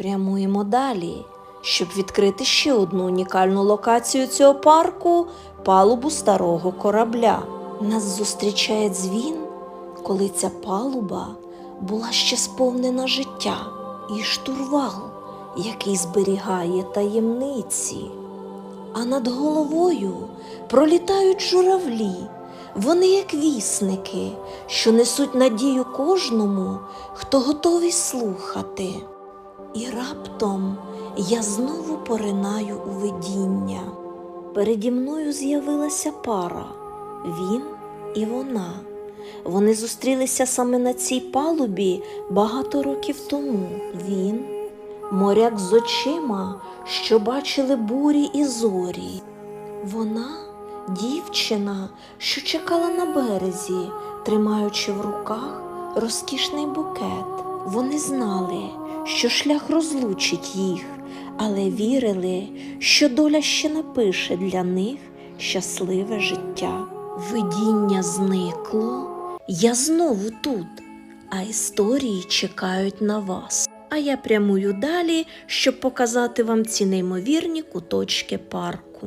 Прямуємо далі, щоб відкрити ще одну унікальну локацію цього парку палубу старого корабля. Нас зустрічає дзвін, коли ця палуба була ще сповнена життя, і штурвал, який зберігає таємниці. А над головою пролітають журавлі. Вони як вісники, що несуть надію кожному, хто готовий слухати. І раптом я знову поринаю у видіння. Переді мною з'явилася пара він і вона. Вони зустрілися саме на цій палубі багато років тому. Він моряк з очима, що бачили бурі і зорі. Вона дівчина, що чекала на березі, тримаючи в руках розкішний букет. Вони знали, що шлях розлучить їх, але вірили, що доля ще напише для них щасливе життя. Видіння зникло, я знову тут, а історії чекають на вас. А я прямую далі, щоб показати вам ці неймовірні куточки парку.